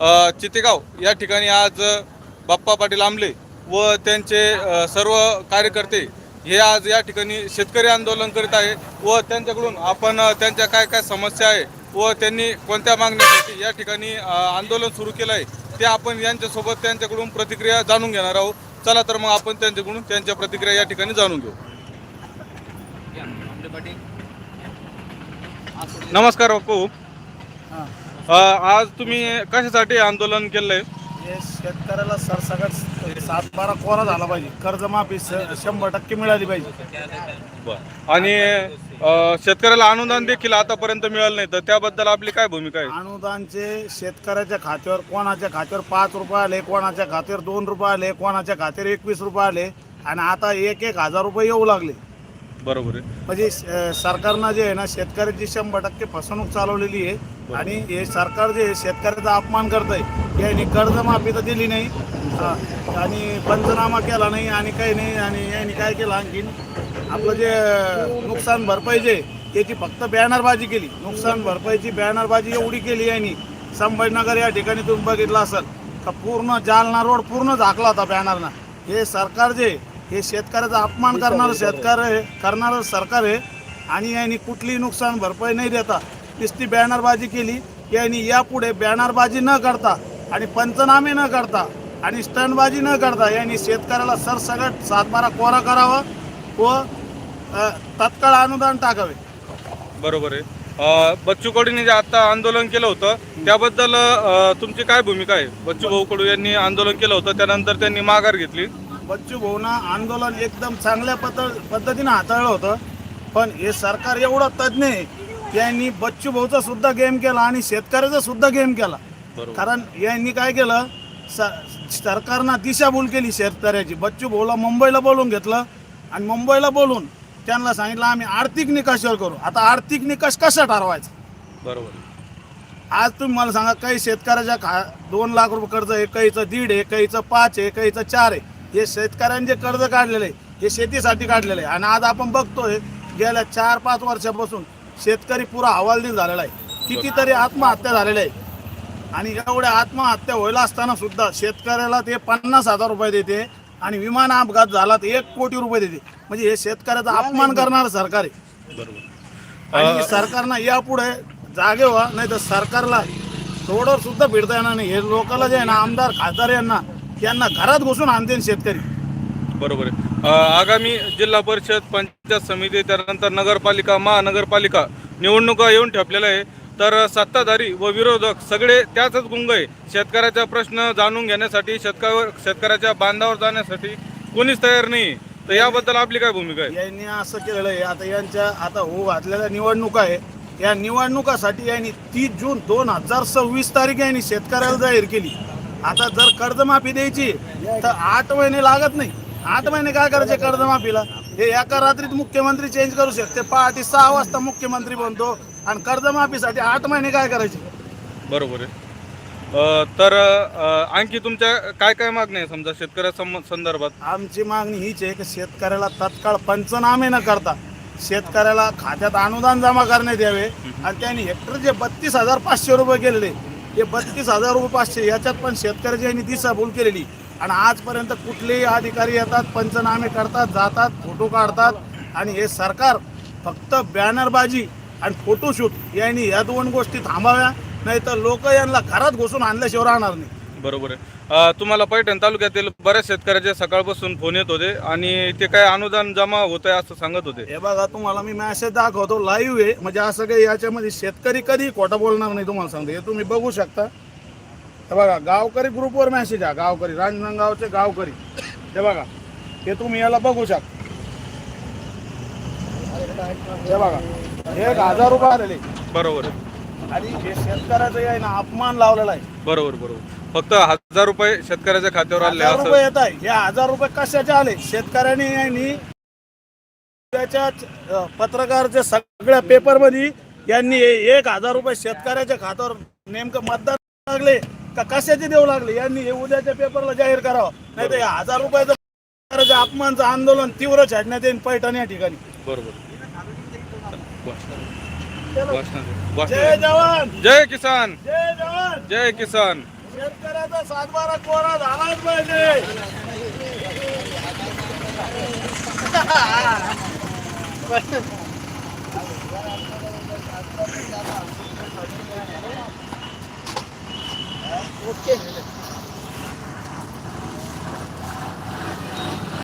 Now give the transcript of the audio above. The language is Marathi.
चितेगाव या ठिकाणी आज बाप्पा पाटील आमले व त्यांचे सर्व कार्यकर्ते हे आज या ठिकाणी शेतकरी आंदोलन करीत आहे व त्यांच्याकडून आपण त्यांच्या काय काय समस्या आहे व त्यांनी कोणत्या मागण्यासाठी या ठिकाणी आंदोलन सुरू केलं आहे ते आपण यांच्यासोबत त्यांच्याकडून प्रतिक्रिया जाणून घेणार आहोत. चला तर मग आपण त्यांच्याकडून त्यांच्या प्रतिक्रिया या ठिकाणी जाणून घेऊ. नमस्कार बापू हां. आज तुम्ही कशासाठी आंदोलन केलंय? हे शेतकऱ्याला सरसकट सात बारा कोरा झाला पाहिजे. कर्जमाफी श- शंभर टक्के मिळाली पाहिजे. आणि अ, शेतकऱ्याला अनुदान देखील आतापर्यंत मिळालं नाही तर त्याबद्दल आपली काय भूमिका आहे? अनुदानचे शेतकऱ्याच्या खात्यावर कोणाच्या खात्यावर पाच रुपये आले कोणाच्या खात्यावर दोन रुपये आले कोणाच्या खात्यावर एकवीस रुपये आले आणि आता एक एक हजार रुपये येऊ लागले. बरोबर आहे. म्हणजे सरकारनं जे आहे ना शेतकऱ्याची शंभर टक्के फसवणूक चालवलेली आहे. आणि हे सरकार जे शेतकऱ्याचा अपमान करत आहे यांनी कर्जमाफी तर दिली नाही. आणि पंचनामा केला नाही आणि काही नाही आणि यांनी काय केलं आणखीन? आपलं जे नुकसान भरपाई जे आहे, त्याची फक्त बॅनरबाजी केली. नुकसान भरपाईची बॅनरबाजी एवढी केली यांनी. संभाजीनगर या ठिकाणी तुम्ही बघितलं असाल का पूर्ण जालना रोड पूर्ण झाकला होता बॅनरनं. हे सरकार जे हे शेतकऱ्याचा अपमान करणारं शेतकर करणारं सरकार आहे आणि यांनी कुठलीही नुकसान भरपाई नाही देता. नुसती बॅनरबाजी केली यांनी यापुढे बॅनरबाजी न करता आणि पंचनामे न करता आणि स्टंटबाजी न करता यांनी शेतकऱ्याला सरसगट सातबारा कोरा करावा व तत्काळ अनुदान टाकावे. बरोबर आहे. बच्चू कडूंनी जे आता आंदोलन केलं होतं त्याबद्दल तुमची काय भूमिका आहे? बच्चू भाऊ कडू यांनी आंदोलन केलं होतं त्यानंतर त्यांनी माघार घेतली. बच्चू भाऊना आंदोलन एकदम चांगल्या पद्ध पद्धतीनं हाताळलं होतं. पण हे सरकार एवढं तज्ज्ञ आहे की यांनी बच्चू भाऊचा सुद्धा गेम केला आणि शेतकऱ्याचा सुद्धा गेम केला. कारण यांनी काय केलं? सरकारनं दिशाभूल केली शेतकऱ्याची. बच्चू भाऊला मुंबईला बोलून घेतलं आणि मुंबईला बोलून त्यांना सांगितलं आम्ही आर्थिक निकषावर करू. आता आर्थिक निकष कशा ठरवायचा? बरोबर. आज तुम्ही मला सांगा काही शेतकऱ्याच्या खा दोन लाख रुपये कर्ज आहे काहीचं दीड आहे काहीचं पाच आहे काहीचं चार आहे. हे शेतकऱ्यांचे कर्ज काढलेले आहे हे शेतीसाठी काढलेले आहे. आणि आज आपण बघतोय गेल्या चार पाच वर्षापासून शेतकरी पुरा हवालदिल झालेला आहे. कितीतरी आत्महत्या झालेल्या आहे आणि एवढ्या आत्महत्या व्हायला असताना सुद्धा शेतकऱ्याला ते पन्नास हजार रुपये देते आणि विमान अपघात झाला तर एक कोटी रुपये देते. म्हणजे हे शेतकऱ्याचा अपमान करणारं सरकार आहे. बरोबर. आणि सरकारनं यापुढे जागे व्हा नाही तर सरकारला रोडवर सुद्धा भिडता येणार नाही. हे लोकांना जे आहे ना आमदार खासदार यांना यांना घरात घुसून आणते शेतकरी. बरोबर आहे. आगामी जिल्हा परिषद पंचायत समिती त्यानंतर नगरपालिका महानगरपालिका निवडणुका येऊन ठेपलेल्या आहे. तर सत्ताधारी व विरोधक सगळे त्याच गुंग आहे. शेतकऱ्याचा प्रश्न जाणून घेण्यासाठी शेतकऱ्यावर शेतकऱ्याच्या बांधावर जाण्यासाठी कोणीच तयार नाही तर याबद्दल आपली काय भूमिका आहे? यांनी असं केलेलं आहे. आता यांच्या आता हो घातलेल्या निवडणुका आहे. या निवडणुकासाठी यांनी तीस जून दोन हजार सव्वीस तारीख यांनी शेतकऱ्याला जाहीर केली. आता जर कर्जमाफी द्यायची तर आठ महिने लागत नाही. आठ महिने काय करायचे? कर्जमाफीला. हे एका रात्रीत मुख्यमंत्री चेंज करू शकते. पहाटे सहा वाजता मुख्यमंत्री बनतो आणि कर्जमाफीसाठी आठ महिने काय करायचे? बरोबर आहे. अ, तर अ, आणखी तुमच्या काय काय मागण्या आहे समजा शेतकऱ्या सं- संदर्भात. आमची मागणी हीच आहे की शेतकऱ्याला तत्काळ पंचनामे न करता शेतकऱ्याला खात्यात अनुदान जमा करण्यात यावे. आणि त्यांनी हेक्टरचे बत्तीस हजार पाचशे रुपये केलेले हे बत्तीस हजार रुपये पाचशे याच्यात पण शेतकऱ्याची यांनी दिशाभूल केलेली. आणि आजपर्यंत कुठलेही अधिकारी येतात पंचनामे करतात जातात फोटो काढतात आणि हे सरकार फक्त बॅनरबाजी आणि फोटोशूट यांनी या दोन गोष्टी थांबाव्या नाही तर लोक यांना घरात घुसून आणल्याशिवाय राहणार नाही. बरोबर आहे. अ, तुम्हाला पैठण तालुक्यातील बऱ्याच शेतकऱ्याचे सकाळपासून फोन येत होते आणि ते काय अनुदान जमा होत आहे असं सांगत होते? हे बघा तुम्हाला मी मॅसेज दाखवतो लाईव्ह आहे. म्हणजे असं काही याच्यामध्ये शेतकरी कधी खोटं बोलणार नाही तुम्हाला सांगतो. हे तुम्ही बघू शकता. हे बघा गावकरी ग्रुपवर मेसेज आहे गावकरी. रांजणगावचे गावकरी. हे बघा हे तुम्ही याला बघू शकता. हे बघा एक हजार रुपये आलेले. बरोबर. आहे आणि हे शेतकऱ्याचं आहे ना अपमान लावलेला आहे. बरोबर बरोबर. फक्त हजार रुपये शेतकऱ्याच्या खात्यावर आले हजार असं. रुपये येत आहे. हे हजार रुपये कशाचे आले? शेतकऱ्यांनी यांनी त्याच्या अ, पत्रकारच्या सगळ्या पेपरमध्ये यांनी हे एक हजार रुपये शेतकऱ्याच्या खात्यावर नेमकं मतदान लागले. का कशाचे देऊ लागले? यांनी हे उद्याच्या पेपरला जाहीर करावं. नाही तर हजार रुपयाचं अपमानचं आंदोलन तीव्र छाडण्यात येईल पैठण या ठिकाणी. बरोबर. जय जवान! जय किसान! जय जवान! जय किसान! शेतकऱ्याचा सातबारा कोरा झालाच पाहिजे.